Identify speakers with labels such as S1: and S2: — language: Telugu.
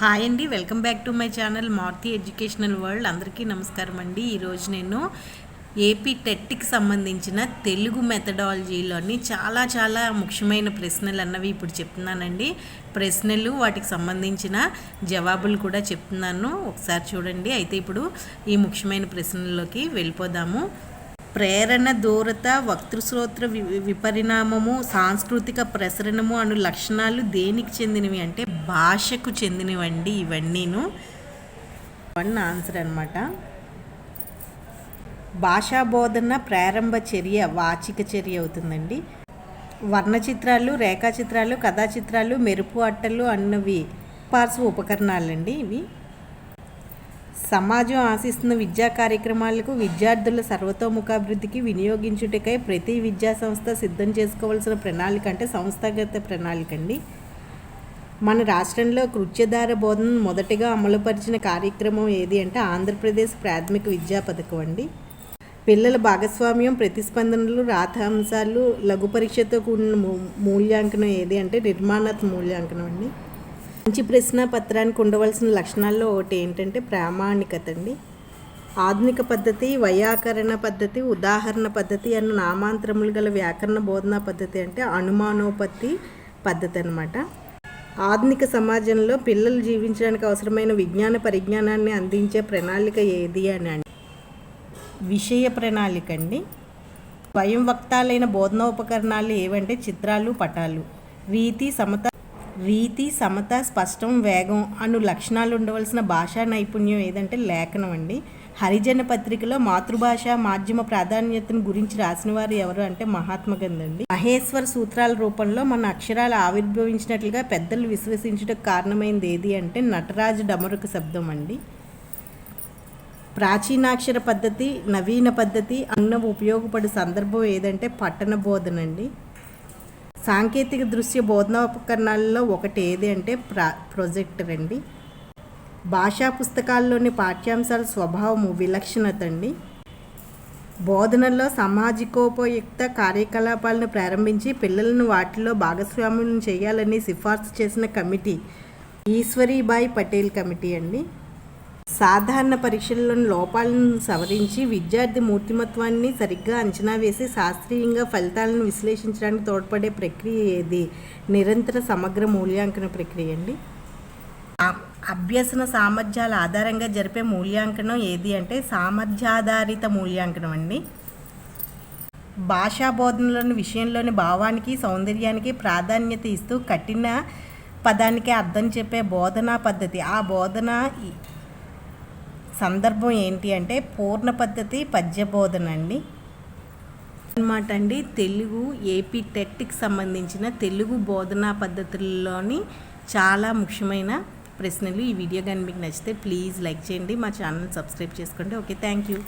S1: హాయ్ అండి welcome back to my channel Maruti educational world. అందరికీ నమస్కారం అండి. ఈరోజు నేను ఏపీ టెట్కి సంబంధించిన తెలుగు మెథడాలజీలోని చాలా చాలా ముఖ్యమైన ప్రశ్నలు అన్నవి ఇప్పుడు చెప్తున్నానండి. ప్రశ్నలు వాటికి సంబంధించిన జవాబులు కూడా చెప్తున్నాను. ఒకసారి చూడండి. అయితే ఇప్పుడు ఈ ముఖ్యమైన ప్రశ్నల్లోకి వెళ్ళిపోదాము. ప్రేరణ దూరత వక్తృశ్రోత్ర వి విపరిణామము సాంస్కృతిక ప్రసరణము అను లక్షణాలు దేనికి చెందినవి అంటే భాషకు చెందినవండి ఇవన్నీను. వన్ ఆన్సర్ అనమాట భాషా బోధన ప్రారంభ చర్య వాచిక చర్య అవుతుందండి. వర్ణచిత్రాలు రేఖాచిత్రాలు కథాచిత్రాలు కథా చిత్రాలు మెరుపు అట్టలు అన్నవి పార్శ్వ ఉపకరణాలండి ఇవి. సమాజం ఆశిస్తున్న విద్యా కార్యక్రమాలకు విద్యార్థుల సర్వతోముఖాభివృద్ధికి వినియోగించుటకై ప్రతి విద్యా సంస్థ సిద్ధం చేసుకోవాల్సిన ప్రణాళిక అంటే సంస్థాగత ప్రణాళిక అండి. మన రాష్ట్రంలో కృత్యధార బోధన మొదటిగా అమలుపరిచిన కార్యక్రమం ఏది అంటే ఆంధ్రప్రదేశ్ ప్రాథమిక విద్యా పథకం అండి. పిల్లల భాగస్వామ్యం ప్రతిస్పందనలు రాత అంశాలు లఘు పరీక్షతో కూడిన మూల్యాంకనం ఏది అంటే నిర్మాణాత్మ మూల్యాంకనం అండి. మంచి ప్రశ్న పత్రానికి ఉండవలసిన లక్షణాల్లో ఒకటి ఏంటంటే ప్రామాణికత అండి ఆధునిక పద్ధతి వైయాకరణ పద్ధతి ఉదాహరణ పద్ధతి అన్న నామాంతరములు గల వ్యాకరణ బోధనా పద్ధతి అంటే అనుమానోపత్తి పద్ధతి అనమాట ఆధునిక సమాజంలో పిల్లలు జీవించడానికి అవసరమైన విజ్ఞాన పరిజ్ఞానాన్ని అందించే ప్రణాళిక ఏది అని అండి విషయ ప్రణాళిక అండి. స్వయం వక్తాలైన బోధనోపకరణాలు ఏవంటే చిత్రాలు పటాలు. రీతి సమత రీతి సమత స్పష్టం వేగం అను లక్షణాలు ఉండవలసిన భాషా నైపుణ్యం ఏదంటే లేఖనం అండి. హరిజన పత్రికలో మాతృభాష మాధ్యమ ప్రాధాన్యతను గురించి రాసిన వారు ఎవరు అంటే మహాత్మా గాంధీ అండి. మహేశ్వర సూత్రాల రూపంలో మన అక్షరాలు ఆవిర్భవించినట్లుగా పెద్దలు విశ్వసించడానికి కారణమైంది ఏది అంటే నటరాజు డమరుక శబ్దం అండి. ప్రాచీనాక్షర పద్ధతి నవీన పద్ధతి అన్న ఉపయోగపడే సందర్భం ఏదంటే పట్టణ బోధన అండి. సాంకేతిక దృశ్య బోధనోపకరణాలలో ఒకటి ఏది అంటే ప్రా ప్రొజెక్టర్ అండి భాషా పుస్తకాల్లోని పాఠ్యాంశాల స్వభావము విలక్షణత అండి. బోధనలో సామాజికోపయుక్త కార్యకలాపాలను ప్రారంభించి పిల్లలను వాటిలో భాగస్వామ్యం చేయాలని సిఫార్సు చేసిన కమిటీ ఈశ్వరీబాయి పటేల్ కమిటీ అండి. సాధారణ పరీక్షల్లోని లోపాలను సవరించి విద్యార్థి మూర్తిమత్వాన్ని సరిగ్గా అంచనా వేసి శాస్త్రీయంగా ఫలితాలను విశ్లేషించడానికి తోడ్పడే ప్రక్రియ ఏది? నిరంతర సమగ్ర మూల్యాంకన ప్రక్రియ అండి. అభ్యసన సామర్థ్యాల ఆధారంగా జరిపే మూల్యాంకనం ఏది అంటే సామర్థ్యాధారిత మూల్యాంకనం అండి. భాషా బోధనలోని విషయంలోని భావానికి సౌందర్యానికి ప్రాధాన్యత ఇస్తూ కఠిన పదానికి అర్థం చెప్పే బోధనా పద్ధతి. ఆ బోధన సందర్భం ఏంటి అంటే పూర్ణ పద్ధతి పద్య బోధన అండి అనమాట అండి తెలుగు ఏపీ టెట్కి సంబంధించిన తెలుగు బోధనా పద్ధతుల్లోని చాలా ముఖ్యమైన ప్రశ్నలు ఈ వీడియో కానీ మీకు నచ్చితే ప్లీజ్ లైక్ చేయండి మా ఛానల్ సబ్స్క్రైబ్ చేసుకోండి. Okay thank you.